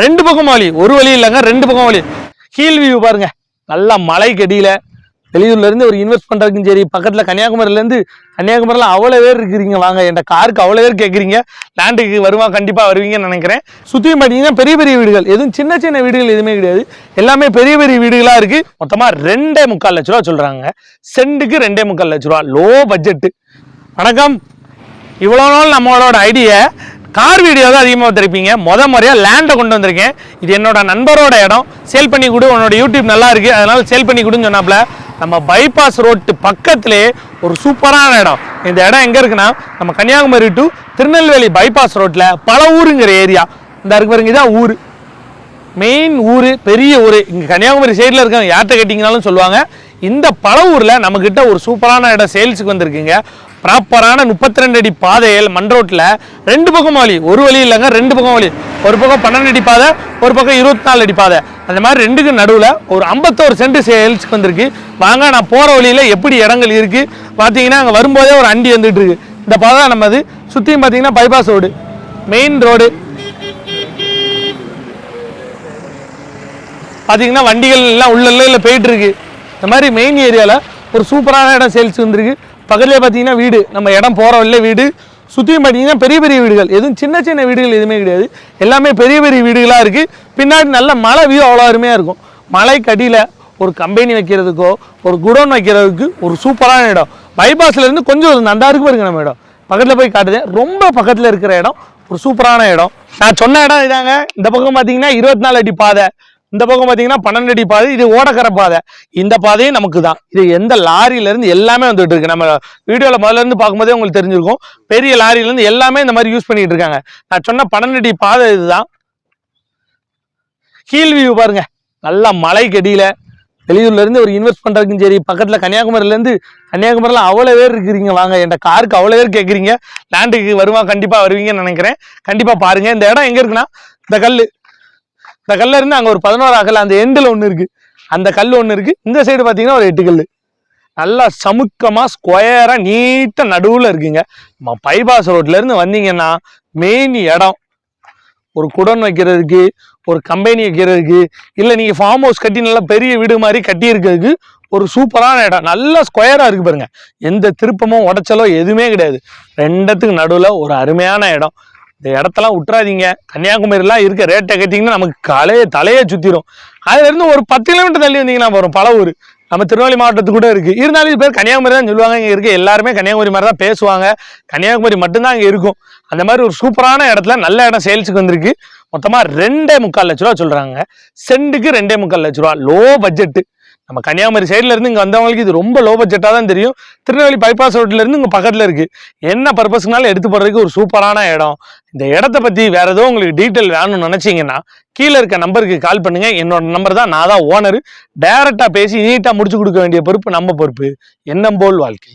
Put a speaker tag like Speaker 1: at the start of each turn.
Speaker 1: ரெண்டு பக்கம் வழி ஒரு வழி இல்லைங்க ரெண்டு பக்கம் வழி ஹீல் வியூ பாருங்க. நல்லா மலை கடியில வெளியூர்லேருந்து ஒரு இன்வெஸ்ட் பண்ணுறதுக்கும் சரி பக்கத்தில் கன்னியாகுமரியிலேருந்து கன்னியாகுமரியில் அவ்வளோ பேர் இருக்கிறீங்க. வாங்க என் காருக்கு அவ்வளோ பேர் கேட்குறீங்க லேண்டுக்கு வருவா கண்டிப்பாக வருவீங்கன்னு நினைக்கிறேன். சுற்றியும் பார்த்தீங்கன்னா பெரிய பெரிய வீடுகள். எதுவும் சின்ன சின்ன வீடுகள் எதுவுமே கிடையாது. எல்லாமே பெரிய பெரிய வீடுகளாக இருக்குது மொத்தமாக ரெண்டே முக்கால் லட்ச ரூபா சொல்கிறாங்க செண்டுக்கு ரெண்டே முக்கால் லட்ச ரூபா. லோ பட்ஜெட்டு வணக்கம். இவ்வளோ நாள் நம்மளோட ஐடியை கார் வீடியோ தான் அதிகமாக வந்திருப்பீங்க. முத முறையாக லேண்டை கொண்டு வந்திருக்கேன். இது என்னோட நண்பரோட இடம். சேல் பண்ணி கொடு. உன்னோட யூடியூப் நல்லா இருக்கு. அதனால சேல் பண்ணி கொடுன்னு சொன்னாப்ல. நம்ம பைபாஸ் ரோட்டு பக்கத்திலே ஒரு சூப்பரான இடம். இந்த இடம் எங்கே இருக்குன்னா நம்ம கன்னியாகுமரி டு திருநெல்வேலி பைபாஸ் ரோட்டில் பல ஊருங்கிற ஏரியா இந்த இருக்கு பாருங்க இதான் ஊர். மெயின் ஊர் பெரிய ஊர். இங்கே கன்னியாகுமரி சைடில் இருக்கவங்க யார்கிட்ட கேட்டிங்கனாலும் சொல்லுவாங்க. இந்த பழவூரில் நம்மக்கிட்ட ஒரு சூப்பரான இடம் சேல்ஸுக்கு வந்திருக்குங்க. ப்ராப்பரான முப்பத்தி ரெண்டு அடி பாதையில் மண் ரோட்டில் ரெண்டு பக்கம் வழி ஒரு வழி இல்லைங்க ரெண்டு பக்கம் வழி ஒரு பக்கம் பன்னெண்டு அடி பாதை ஒரு பக்கம் இருபத்தி நாலு அடி பாதை. அந்த மாதிரி ரெண்டுக்கு நடுவில் ஒரு ஐம்பத்தோரு சென்ட் சேல்ஸுக்கு வந்திருக்கு. வாங்க நான் போகிற வழியில் எப்படி இடங்கள் இருக்குது பார்த்தீங்கன்னா அங்கே வரும்போதே ஒரு அண்டி வந்துட்டு இருக்கு. இந்த பாதை தான் நம்ம அது சுற்றியும் பார்த்தீங்கன்னா பைபாஸ் ரோடு மெயின் ரோடு பார்த்தீங்கன்னா வண்டிகள் எல்லாம் உள்ள இல்லை போயிட்டுருக்கு இந்த மாதிரி மெயின் ஏரியாவில் ஒரு சூப்பரான இடம் சேல்ஸ் வந்துருக்கு. பக்கத்துலேயே பார்த்தீங்கன்னா வீடு. நம்ம இடம் போகிற வழியில வீடு. சுற்றியும் பார்த்தீங்கன்னா பெரிய பெரிய வீடுகள். எதுவும் சின்ன சின்ன வீடுகள் எதுவுமே கிடையாது. எல்லாமே பெரிய பெரிய வீடுகளாக இருக்குது பின்னாடி நல்ல மழை வியூ அவ்வளோ அருமையாக இருக்கும். மலைக்கு அடியில் ஒரு கம்பெனி வைக்கிறதுக்கோ ஒரு குடோன் வைக்கிறதுக்கு ஒரு சூப்பரான இடம். பைபாஸ்லேருந்து கொஞ்சம் ஒரு நந்தா இருக்கு பாருங்க நம்ம இடம். பக்கத்தில் போய் காட்டுதேன். ரொம்ப பக்கத்தில் இருக்கிற இடம். ஒரு சூப்பரான இடம். நான் சொன்ன இடம் இதாங்க. இந்த பக்கம் பார்த்தீங்கன்னா இருபத்தி நாலு அடி பாதை. இந்த பக்கம் பார்த்தீங்கன்னா பன்னெண்டு அடி பாதை இது ஓடக்கரை பாதை. இந்த பாதையும் நமக்கு தான் இது எந்த லாரியிலேருந்து எல்லாமே வந்துட்டு இருக்கு. நம்ம வீடியோவில் முதல்ல இருந்து பார்க்கும்போதே உங்களுக்கு தெரிஞ்சிருக்கும். பெரிய லாரியிலேருந்து எல்லாமே இந்த மாதிரி யூஸ் பண்ணிட்டு இருக்காங்க. நான் சொன்ன பன்னெண்டு அடி பாதை இதுதான். ஹீல் வியூ பாருங்க. நல்லா மலை கடியில வெளியூர்லேருந்து ஒரு இன்வெஸ்ட் பண்ணுறதுக்கும் சரி பக்கத்தில் கன்னியாகுமரியிலேருந்து இருந்து அவ்வளோ பேர் இருக்கிறீங்க. வாங்க என் காருக்கு அவ்வளோ பேர் கேட்குறீங்க லேண்டுக்கு வருவா கண்டிப்பாக வருவீங்கன்னு நினைக்கிறேன். கண்டிப்பாக பாருங்கள் இந்த இடம் எங்கே இருக்குன்னா? இந்த கல் இந்த கல்ல இருந்து அங்க ஒரு பதினோரு கல் அந்த எண்டில் ஒண்ணு இருக்கு. அந்த கல் ஒண்ணு இருக்கு. இந்த சைடு பாத்தீங்கன்னா ஒரு எட்டு கல் நல்லா சமுக்கமா ஸ்கொயரா நீட்டா நடுவுல இருக்குங்க. நம்ம பைபாஸ் ரோட்ல இருந்து வந்தீங்கன்னா மெயின் இடம். ஒரு குடன் வைக்கிறதுக்கு ஒரு கம்பெனி வைக்கிறதுக்கு இல்லை நீங்கள் ஃபார்ம் ஹவுஸ் கட்டி நல்லா பெரிய வீடு மாதிரி கட்டி இருக்கிறதுக்கு ஒரு சூப்பரான இடம். நல்லா ஸ்கொயராக இருக்கு பாருங்க. எந்த திருப்பமும் உடைச்சலோ எதுவுமே கிடையாது. ரெண்டத்துக்கு நடுவில் ஒரு அருமையான இடம். இந்த இடத்தெல்லாம் விட்டுறாதீங்க. கன்னியாகுமரிலாம் இருக்க ரேட்டை கட்டிங்கன்னா நமக்கு கலையை தலையே சுற்றிடும் அதுலேருந்து ஒரு பத்து கிலோமீட்டர் தள்ளி வந்தீங்கன்னா போகிறோம் பல ஊர் நம்ம திருநெல்வேலி மாவட்டத்துக்கு கூட இருக்குது இருந்தாலும் இது பேர் கன்னியாகுமரி தான் சொல்லுவாங்க. இங்கே இருக்க எல்லாருமே கன்னியாகுமரி மாதிரி தான் பேசுவாங்க. கன்னியாகுமரி மட்டும்தான் இங்கே இருக்கும். அந்த மாதிரி ஒரு சூப்பரான இடத்துல நல்ல இடம் சேல்ஸுக்கு வந்திருக்கு. மொத்தமாக ரெண்டே முக்கால் லட்ச ரூபா சொல்கிறாங்க செண்டுக்கு ரெண்டே முக்கால் லட்ச ரூபா. லோ பட்ஜெட்டு நம்ம கன்னியாகுமரி சைடில் இருந்து இங்கே வந்தவங்களுக்கு இது ரொம்ப லோ பட்ஜெட்டாக தான் தெரியும். திருநெல்வேலி பைபாஸ் ரோட்லேருந்து இங்கே பக்கத்தில் இருக்குது என்ன பர்பஸ்னாலும் எடுத்து போடுறதுக்கு ஒரு சூப்பரான இடம். இந்த இடத்த பற்றி வேறு ஏதோ உங்களுக்கு டீட்டெயில் வேணும்னு நினச்சிங்கன்னா கீழே இருக்க நம்பருக்கு கால் பண்ணுங்கள் என்னோட நம்பர் தான் நான் தான் ஓனர் டேரெக்டாக பேசி நீட்டாக முடிச்சு கொடுக்க வேண்டிய பொறுப்பு நம்ம பொறுப்பு. எண்ணம் போல் வாழ்க்கை.